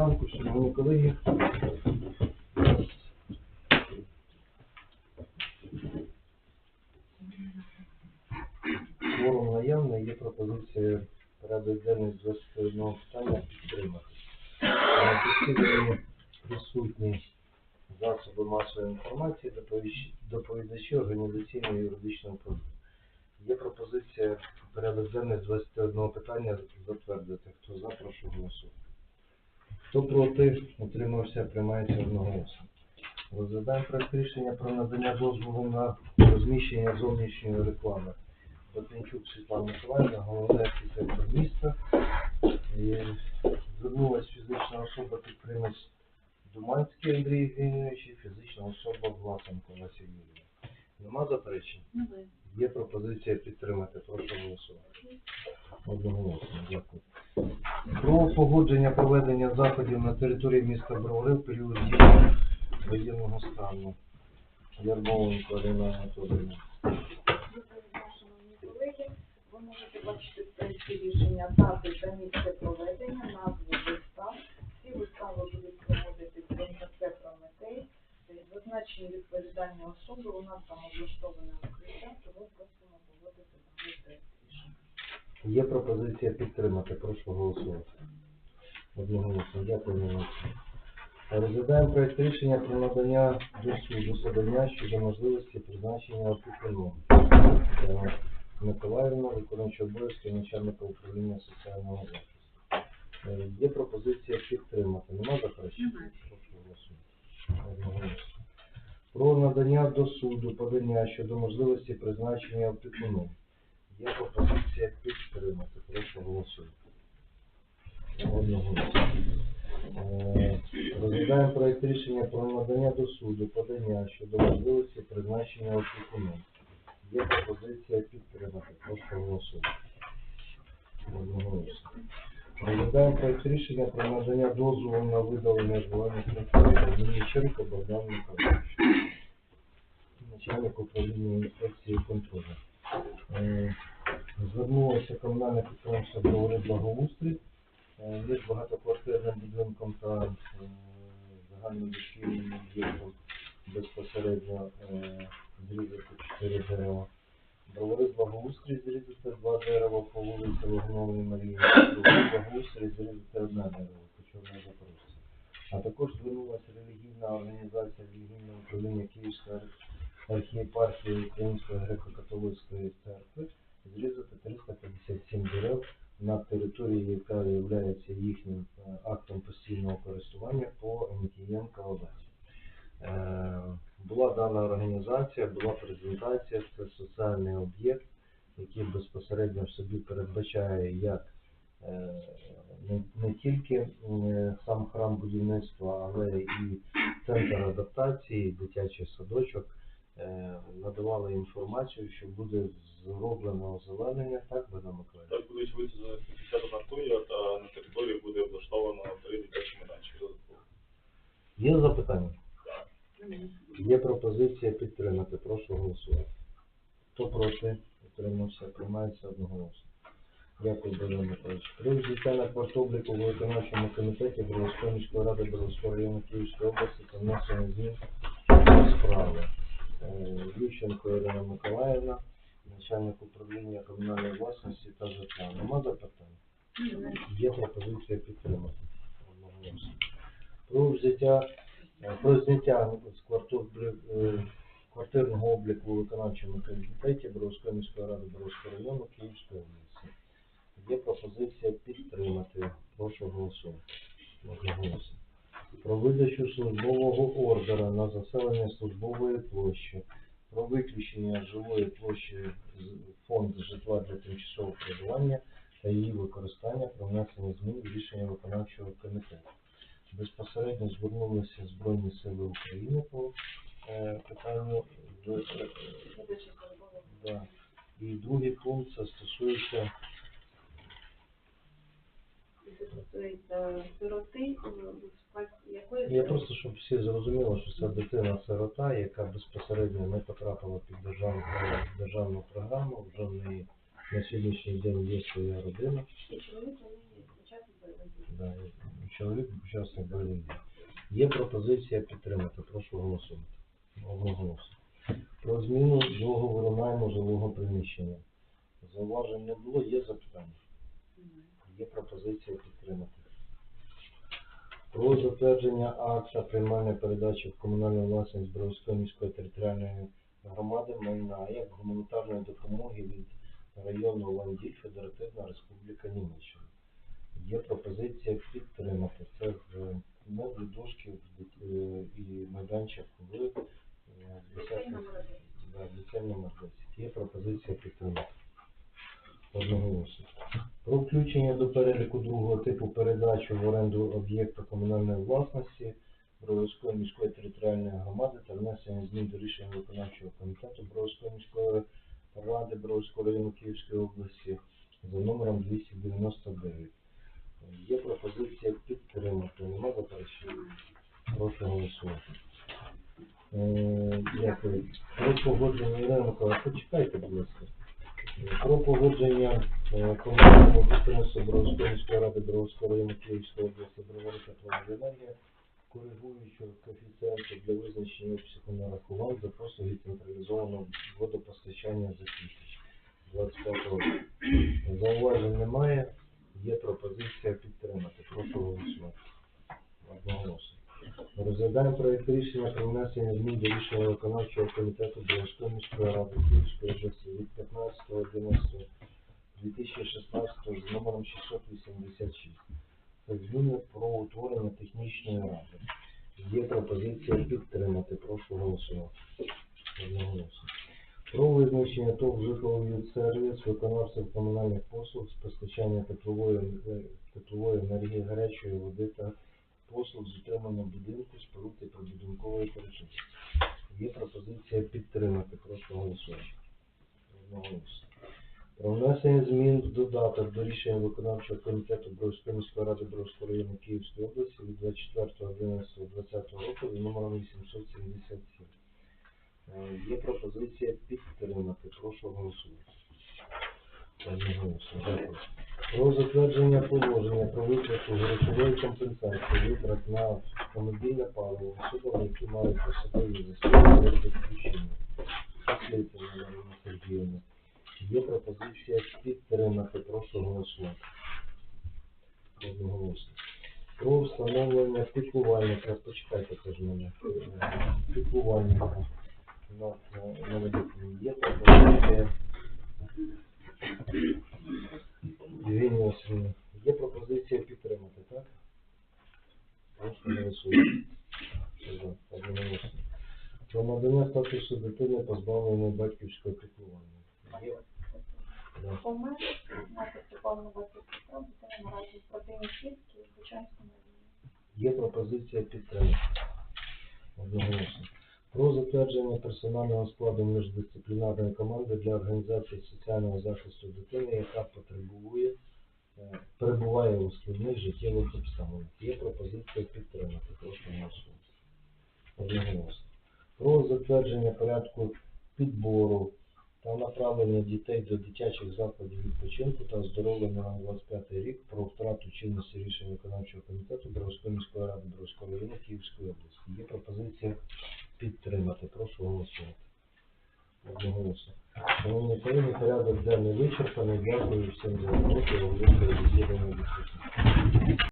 ранку, шановні колеги. Форум наявний, є пропозиція денний з 21 питання підтримати. Засіданні присутні засоби масової інформації, доповідачі організаційного і юридичного профілю. Є пропозиція порядок денний з 21 питання затвердити. Хто за, прошу голосувати. Хто проти, утримався, приймається одноголосно. Розглядаємо проект рішення про надання дозволу на розміщення зовнішньої реклами. Ботинчук Світлана Миколаївна, головний архітектор міста. І звернулась фізична особа підприємець Думанський Андрій Євгенійович і фізична особа Власенко Василь Юрійович. Нема заперечень? Є пропозиція підтримати. Прошу голосувати. Одноголосно. Дякую. Про погодження проведення заходів на території міста Бровари в період дії воєнного стану. Ярмоленко. Шановні колеги, ви можете бачити в проєкті рішення дати та місце проведення, назву вистав. Всі вистави будуть проводити в Зазначені відповідальні особи у нас там облаштоване укриття, тому просимо погодити проєкт рішення. Є пропозиція підтримати. Прошу голосувати. Одноголосно. Дякую. Розглядаємо проект рішення про надання до суду подання щодо можливості призначення опікуном. Е, Миколаївна, виконуючий обов'язки начальника управління соціального захисту. Е, Є пропозиція підтримати. Нема заперечень? Прошу голосувати. Одноголосно. Про надання до суду подання щодо можливості призначення опікуном. Є пропозиція підтримати. Прошу. Одного. Е, Розглядаємо проект рішення про надання до суду подання щодо можливості призначення опікуном. Є пропозиція підтримати. Прошу голосувати. Одного. Розглядаємо проект рішення про надання дозволу на видалення жвальних матеріалів Мельниченко Богдан Михайлович, начальник управління інспекції контролю. Е, Звернулося комунальне підприємство Бровари Благоустрій. Е, Є багатоквартирним будинком та е, загальним дошкільним об'єктом безпосередньо зрізати чотири дерева. Бровари Благоустрій зрізати два дерева по вулиці Логнової Марії. Бровари Благоустрій зрізати одне дерево по Чорній Запорожці. А також звернулася релігійна організація релігійного управління Київської архієпархії Української греко-католицької церкви зрізати 357 дерев на території, яка є їхнім е, актом постійного користування по Мікієнка Олесі. Була дана організація, була презентація, це соціальний об'єкт, який безпосередньо в собі передбачає як е, не, не тільки е, сам храм будівництва, але і центр адаптації, дитячий садочок. Е, Надавали інформацію, що буде зроблено озеленення, так, Богдан Миколаївич? Так будуть висаджені 51 туя, та на території буде облаштовано три дитячі майданчики. Є запитання? Є пропозиція підтримати. Прошу голосувати. Хто проти? Утримався. Приймається одноголосно. Дякую, Богдан Миколаївич. При взяття на квартобліку в виконавчому комітеті міської ради Бровського району Київської області та внесення змін справи. Е, Ющенко Ірина Миколаївна, начальник управління комунальної власності та житла. Нема запитань? Є пропозиція підтримати. Про взяття про зняття з е, квартирного обліку виконавчому комітеті Боровської міської ради Боровського району Київської області. Є пропозиція підтримати. Прошу голосувати. Про видачу службового ордера на заселення службової площі, про виключення жилої площі фонду житла для тимчасового проживання та її використання про внесення змін в рішення виконавчого комітету. Безпосередньо звернулися Збройні Сили України по е, питанню е, да. І другий пункт це стосується стосується сироти, якої Я просто, щоб всі зрозуміли, що це дитина-сирота, яка безпосередньо не потрапила під державну, державну програму, вже в неї на сьогоднішній день є своя родина. І чоловік вони спочатку. Да, чоловік, учасник бойових. Є пропозиція підтримати. Прошу голосувати. Про зміну договору найму жилого приміщення. Зауважень не було, є запитання. Є пропозиція підтримати. Про затвердження акта приймання передачі в комунальну власність Бровської міської територіальної громади майна як гуманітарної допомоги від району Ланділь, Федеративна Республіка Німеччина. Є пропозиція підтримати. Це в меблі дошки е, і майданчик в Ліцей 10 номер один. Да, ліцей номер 10. Є пропозиція підтримати. Одноголосно. Про включення до переліку другого типу передачі в оренду об'єкту комунальної власності Бровської міської територіальної громади та внесення змін до рішення виконавчого комітету Бровської міської ради Бровського району Київської області за номером 299. Є пропозиція підтримати. Нема заперечень? Прошу. Е, Дякую. Про погодження Ірина Миколаївна, почекайте, будь ласка. Про погодження е, комунального підприємства Бровської ради Бровського району Київської області Броварика Планенергія, коригуючого коефіцієнту для визначення обсягу нарахувань за послуги централізованого водопостачання за 2025 року. Зауважень немає. Є пропозиція підтримати. Прошу голосувати. Одноголосно. Розглядаємо проєкт рішення про внесення змін до рішення виконавчого комітету Бровської міської ради Київської області від 15.11.2016 з номером 686. Це зміни про утворення технічної ради. Є пропозиція підтримати. Прошу голосувати. Одноголосно. Про визначення ТОВ житловий сервіс виконавців комунальних послуг з постачання теплової, енергії, гарячої води та послуг з утримання будинку, споруд і прибудинкової території. Є пропозиція підтримати. Прошу голосувати. Про внесення змін в додаток до рішення виконавчого комітету Бровської міської ради Бровського району Київської області від 24.11.2020 року за номером 877. Е, Є пропозиція підтримати. Прошу голосувати. Про затвердження положення про виплату грошової компенсації витрат на автомобільне паливо особам, які мають посадові заслуги відключення. Послідовно, Марина Сергіївна. Є пропозиція підтримати. Прошу голосувати. Одноголосно. Про встановлення піклувальника. Почекайте. Е, Піклувальника. У нас е, наведені є пропозиція. Є пропозиція підтримати, так? Голосуємо. За, одноголосно. Про надання статусу дитини позбавленої батьківського піклування. Є? Помер, мати Степана Батьківська, дитина наразі в спортивній сітці в Бучанському районі. Є пропозиція підтримати. Одноголосно. Про затвердження персонального складу міждисциплінарної команди для організації соціального захисту дитини, яка потребує, е, перебуває у складних життєвих обставинах. Є пропозиція підтримати. Прошу голосувати. Одноголосно. Про затвердження порядку підбору та направлення дітей до дитячих закладів відпочинку та оздоровлення на 25 рік про втрату чинності рішення виконавчого комітету Дровської міської ради Дровського району Київської області. Є пропозиція підтримати. Прошу голосувати. Одноголосно. Шановні колеги, порядок денний вичерпаний. Дякую всім за роботу. Великої засідання.